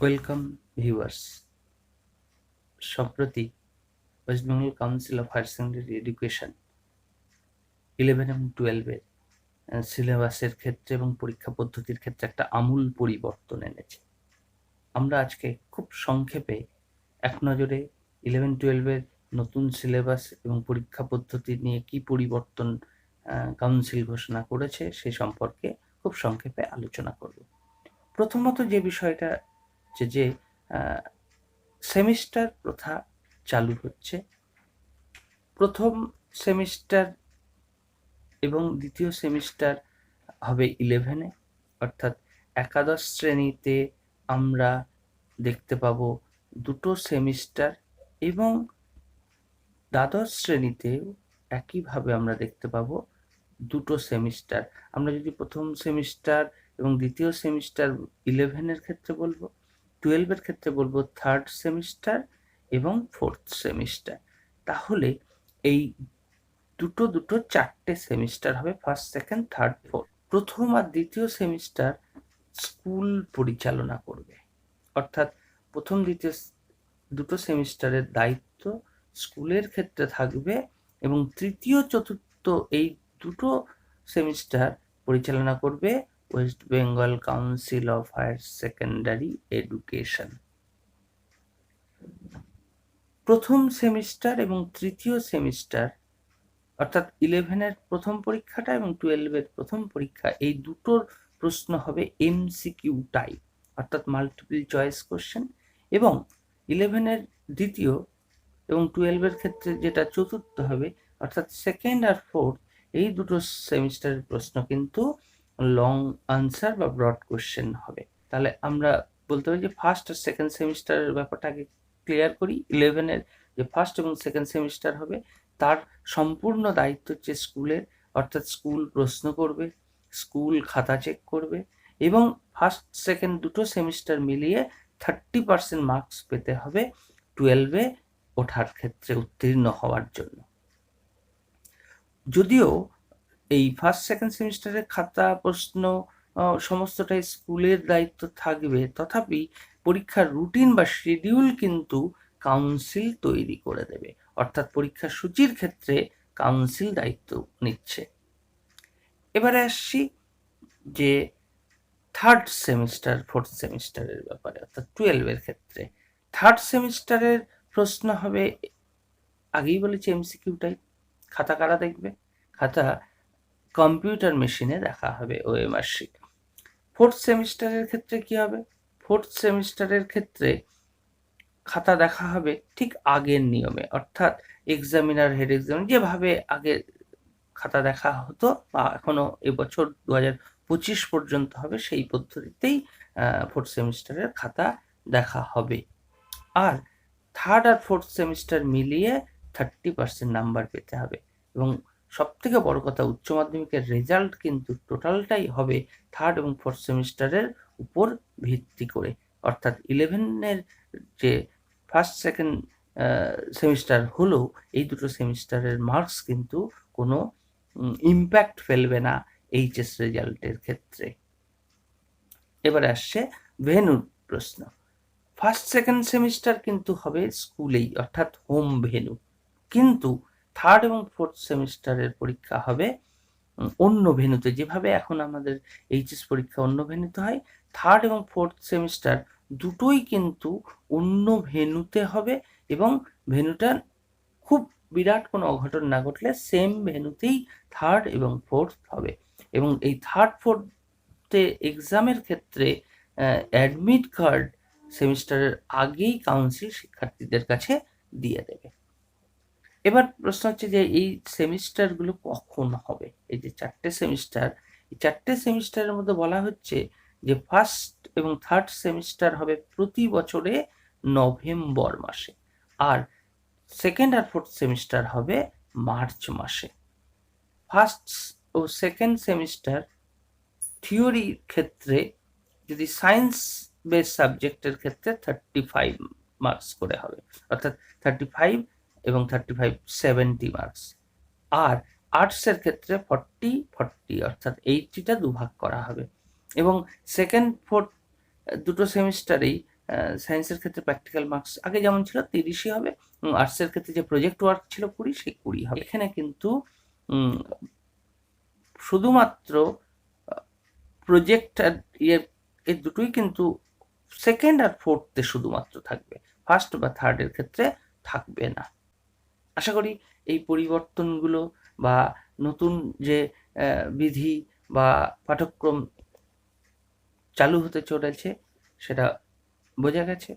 Welcome viewers সম্প্রতি West Bengal council of higher secondary education eleven এবং টুয়েলভের সিলেবাসের ক্ষেত্রে এবং পরীক্ষা পদ্ধতির ক্ষেত্রে একটা আমূল পরিবর্তন এনেছে। আমরা আজকে খুব সংক্ষেপে এক নজরে ইলেভেন টুয়েলভের নতুন সিলেবাস এবং পরীক্ষা পদ্ধতি নিয়ে কি পরিবর্তন কাউন্সিল ঘোষণা করেছে সে সম্পর্কে খুব সংক্ষেপে আলোচনা করব। প্রথমত যে বিষয়টা যে যে সেমিস্টার প্রথা চালু হচ্ছে। প্রথম সেমিস্টার এবং দ্বিতীয় সেমিস্টার হবে ইলেভেনে অর্থাৎ একাদশ শ্রেণীতে আমরা দেখতে পাবো দুটো সেমিস্টার এবং দ্বাদশ শ্রেণীতেও একইভাবে আমরা দেখতে পাবো দুটো সেমিস্টার। আমরা যদি প্রথম সেমিস্টার এবং দ্বিতীয় সেমিস্টার ইলেভেনের ক্ষেত্রে বলব টুয়েলভের ক্ষেত্রে বলব থার্ড সেমিস্টার এবং ফোর্থ সেমিস্টার তাহলে এই দুটো দুটো চারটে সেমিস্টার হবে ফার্স্ট সেকেন্ড থার্ড ফোর্থ প্রথম আর দ্বিতীয় সেমিস্টার স্কুল পরিচালনা করবে। অর্থাৎ প্রথম, দ্বিতীয় দুটো সেমিস্টারের দায়িত্ব স্কুলের ক্ষেত্রে থাকবে এবং তৃতীয়, চতুর্থ এই দুটো সেমিস্টার পরিচালনা করবে West Bengal council of higher secondary education প্রথম সেমিস্টার এবং তৃতীয় সেমিস্টার, অর্থাৎ ইলেভেনের প্রথম পরীক্ষাটা এবং টুয়েলভের প্রথম পরীক্ষা, এই দুটোর প্রশ্ন হবে এমসিকিউ টাইপ অর্থাৎ মাল্টিপল চয়েস কোশ্চেন এবং ইলেভেনের দ্বিতীয় এবং টুয়েলভের ক্ষেত্রে যেটা চতুর্থ হবে, অর্থাৎ সেকেন্ড আর ফোর্থ এই দুটো সেমিস্টারের প্রশ্ন কিন্তু লং আনসার বা ব্রড কোশ্চেন হবে। তাহলে আমরা বলতে পারি যে ফার্স্ট আর সেকেন্ড সেমিস্টারের ব্যাপারটা আগে ক্লিয়ার করি। ইলেভেনের যে ফার্স্ট এবং সেকেন্ড সেমিস্টার হবে, তার সম্পূর্ণ দায়িত্ব হচ্ছে স্কুলের, অর্থাৎ স্কুল প্রশ্ন করবে, স্কুল খাতা চেক করবে এবং ফার্স্ট সেকেন্ড দুটো সেমিস্টার মিলিয়ে থার্টি পার্সেন্ট মার্কস পেতে হবে টুয়েলভে ওঠার ক্ষেত্রে উত্তীর্ণ হওয়ার জন্য। যদিও এই ফার্স্ট সেকেন্ড সেমিস্টারের খাতা, প্রশ্ন সমস্তটাই স্কুলের দায়িত্ব থাকবে। তথাপি পরীক্ষার রুটিন বা শিডিউল কিন্তু কাউন্সিল তৈরি করে দেবে। অর্থাৎ পরীক্ষা সূচির ক্ষেত্রে কাউন্সিল দায়িত্ব নিচ্ছে। এবারে আসছি যে থার্ড সেমিস্টার ফোর্থ সেমিস্টারের ব্যাপারে, অর্থাৎ টুয়েলভের ক্ষেত্রে। থার্ড সেমিস্টারের প্রশ্ন হবে, আগেই বলেছি এমসিকিউ টাইপ খাতা কারা দেখবে? খাতা কম্পিউটার মেশিনে দেখা হবে ওএমআর শিট ফোর্থ সেমিস্টারের ক্ষেত্রে কি হবে? ফোর্থ সেমিস্টারের ক্ষেত্রে খাতা দেখা হবে ঠিক আগের নিয়মে। অর্থাৎ এক্সামিনার হেড এক্সামিন যেভাবে আগে খাতা দেখা হতো বা এখনও এবছর দু হাজার পঁচিশ পর্যন্ত হবে সেই পদ্ধতিতেই ফোর্থ সেমিস্টারের খাতা দেখা হবে। আর থার্ড আর ফোর্থ সেমিস্টার মিলিয়ে থার্টি পার্সেন্ট নাম্বার পেতে হবে। এবং সব থেকে বড় কথা উচ্চ মাধ্যমিকের রেজাল্ট কিন্তু টোটালটাই হবে থার্ড এবং ফোর্থ সেমিস্টারের উপর ভিত্তি করে। অর্থাৎ ইলেভেনের যে ফার্স্ট সেকেন্ড সেমিস্টার হলেও এই দুটো সেমিস্টারের মার্কস কিন্তু কোনো ইম্প্যাক্ট ফেলবে না এইচএস রেজাল্টের ক্ষেত্রে। এবারে আসছে ভেনুর প্রশ্ন। ফার্স্ট সেকেন্ড সেমিস্টার কিন্তু হবে স্কুলেই, অর্থাৎ হোম ভেনু কিন্তু থার্ড এবং ফোর্থ সেমিস্টারের পরীক্ষা হবে। অন্য ভেনুতে যেভাবে এখন আমাদের এইচএস পরীক্ষা অন্য ভেনুতে হয় থার্ড এবং ফোর্থ সেমিস্টার দুটোই কিন্তু অন্য ভেনুতে হবে এবং ভেনুটা খুব বিরাট কোনো অঘটন না ঘটলে সেম ভেনুতেই থার্ড এবং ফোর্থ হবে। এবং এই থার্ড ফোর্থে এক্সামের ক্ষেত্রে অ্যাডমিট কার্ড সেমিস্টারের আগেই কাউন্সিল শিক্ষার্থীদের কাছে দিয়ে দেবে। এবার প্রশ্ন হচ্ছে যে এই সেমিস্টারগুলো কখন হবে? এই যে চারটে সেমিস্টার এই চারটে সেমিস্টারের মধ্যে বলা হচ্ছে যে ফার্স্ট এবং থার্ড সেমিস্টার হবে প্রতি বছরে নভেম্বর মাসে আর সেকেন্ড আর ফোর্থ সেমিস্টার হবে মার্চ মাসে। ফার্স্ট ও সেকেন্ড সেমিস্টার থিওরির ক্ষেত্রে যদি সায়েন্স বেস সাবজেক্টের ক্ষেত্রে থার্টি ফাইভ মার্কস করে হবে। অর্থাৎ থার্টি ফাইভ এবং থার্টি ফাইভ সেভেন্টি মার্কস আর আর্টসের ক্ষেত্রে ফর্টি ফর্টি অর্থাৎ এইটিটা দুভাগ করা হবে। এবং সেকেন্ড ফোর্থ দুটো সেমিস্টারেই সায়েন্সের ক্ষেত্রে প্র্যাকটিক্যাল মার্কস আগে যেমন ছিল তিরিশই হবে, এবং আর্টসের ক্ষেত্রে যে প্রজেক্ট ওয়ার্ক ছিল কুড়ি, সেই কুড়ি হবে। এখানে কিন্তু শুধুমাত্র প্রজেক্ট আর ইয়ের এই দুটোই কিন্তু সেকেন্ড আর ফোর্থে শুধুমাত্র থাকবে। ফার্স্ট বা থার্ডের ক্ষেত্রে থাকবে না। আশা করি এই পরিবর্তনগুলো বা নতুন যে বিধি বা পাঠ্যক্রম চালু হতে চলেছে, সেটা বোঝা গেছে।